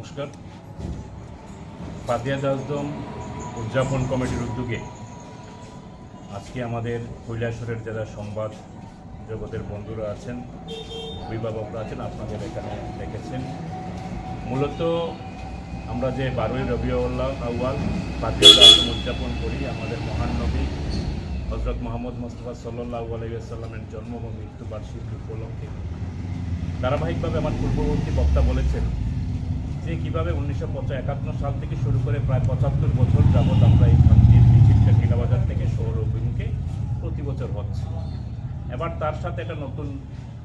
নমস্কার। ফাতিয়া দাসদম উদযাপন কমিটির উদ্যোগে আজকে আমাদের কৈলাসরের যারা সংবাদ জগতের বন্ধুরা আছেন, অভিভাবকরা আছেন, আপনাদের এখানে দেখেছেন। মূলত আমরা যে বারোই রবিউল্লাহ আউয়াল ফাতিয়া দাসদম উদযাপন করি, আমাদের মহান নবী হজরত মোহাম্মদ মোস্তফা সাল্লাহ আলাইসাল্লামের জন্ম এবং মৃত্যুবার্ষিকী উপলক্ষে। ধারাবাহিকভাবে আমার পূর্ববর্তী বক্তা বলেছেন যে কীভাবে উনিশশো সাল থেকে শুরু করে প্রায় পঁচাত্তর বছর যাবৎ আমরা এই শান্তির মিছিলটা টিলাবাজার থেকে শহর অভিমুখে প্রতি বছর হচ্ছে। এবার তার সাথে একটা নতুন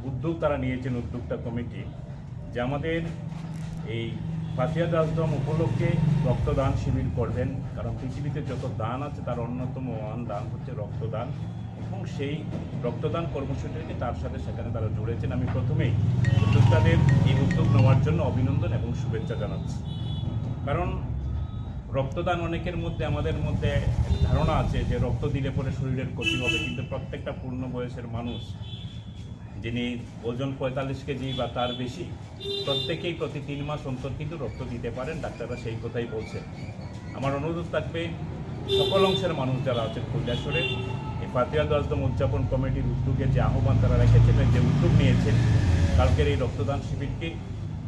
উদ্যোগ তারা নিয়েছেন, উদ্যোক্তা কমিটি, যে আমাদের এই ফাতিয়া দাসদম উপলক্ষে রক্তদান শিবির করবেন, কারণ পৃথিবীতে যত দান আছে তার অন্যতম মহান দান হচ্ছে রক্তদান, এবং সেই রক্তদান কর্মসূচিটি তার সাথে সেখানে তারা জুড়েছেন। আমি প্রথমেই উদ্যোক্তাদের নেওয়ার জন্য অভিনন্দন এবং শুভেচ্ছা জানাচ্ছি। কারণ রক্তদান অনেকের মধ্যে, আমাদের মধ্যে একটা ধারণা আছে যে রক্ত দিলে পরে শরীরের ক্ষতি হবে, কিন্তু প্রত্যেকটা পূর্ণ বয়সের মানুষ যিনি ওজন পঁয়তাল্লিশ কেজি বা তার বেশি, প্রত্যেকেই প্রতি তিন মাস অন্তর কিন্তু রক্ত দিতে পারেন, ডাক্তাররা সেই কথাই বলছেন আমার অনুরোধ থাকবে, সকল অংশের মানুষ যারা আছেন কৈলাসরে, এই ফাতিয়া দশদম উদযাপন কমিটির উদ্যোগে যে আহ্বান তারা রেখেছেন যে উদ্যোগ নিয়েছেন, কালকের এই রক্তদান শিবিরকে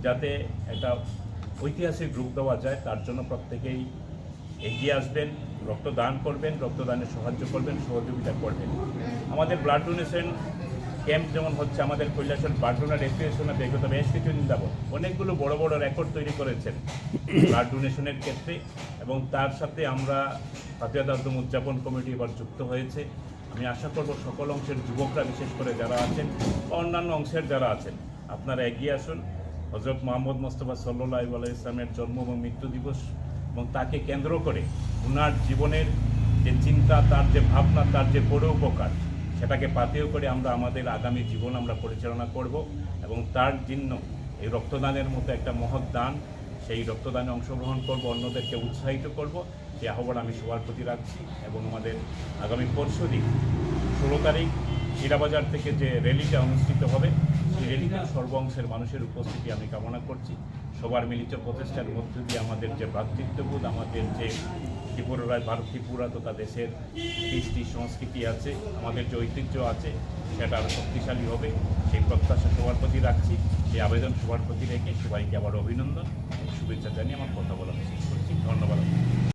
যাতে একটা ঐতিহাসিক রূপ দেওয়া যায়, তার জন্য প্রত্যেকেই এগিয়ে আসবেন, রক্তদান করবেন, রক্তদানে সাহায্য করবেন, সহযোগিতা করবেন। আমাদের ব্লাড ডোনেশন ক্যাম্প যেমন হচ্ছে, আমাদের কৈলাসের ব্লাড ডোনার অ্যাসোসিয়েশনে বিগত বেশ কিছুদিন যাবত অনেকগুলো বড় বড় রেকর্ড তৈরি করেছেন ব্লাড ডোনেশনের ক্ষেত্রে এবং তার সাথে আমরা ফাতিয়া দাসদম উদযাপন কমিটি এবার যুক্ত হয়েছে। আমি আশা করব সকল অংশের যুবকরা, বিশেষ করে যারা আছেন অন্যান্য অংশের যারা আছেন, আপনারা এগিয়ে আসুন। হজরত মোহাম্মদ মোস্তফা সাল্লাহ আলাই ইসলামের জন্ম এবং মৃত্যু দিবস এবং তাকে কেন্দ্র করে ওনার জীবনের যে চিন্তা, তার যে ভাবনা, তার যে বড় উপকার, সেটাকে পাতেও করে আমরা আমাদের আগামী জীবন আমরা পরিচালনা করব এবং তার জন্য এই রক্তদানের মতো একটা মহৎ দান, সেই রক্তদানে অংশগ্রহণ করব, অন্যদেরকে উৎসাহিত করব। যে আহ্বান আমি সবার প্রতি রাখছি এবং আমাদের আগামী পরশু দিন ষোলো তারিখ হীরাবাজার থেকে যে র্যালিটা অনুষ্ঠিত হবে সেই র্যালিতে সর্ব অংশের মানুষের উপস্থিতি আমি কামনা করছি। সবার মিলিত প্রচেষ্টার মধ্য দিয়ে আমাদের যে ভ্রাতৃত্ববোধ, আমাদের যে ত্রিপুরায় ভারত ত্রিপুরা তথা দেশের কৃষ্টি সংস্কৃতি আছে, আমাদের যে ঐতিহ্য আছে, সেটা আরও শক্তিশালী হবে। সেই প্রত্যাশা সবার প্রতি রাখছি। সেই আবেদন সবার প্রতি রেখে সবাইকে আবার অভিনন্দন। শুভেচ্ছা জানিয়ে আমার কথা বলা শেষ করছি। ধন্যবাদ।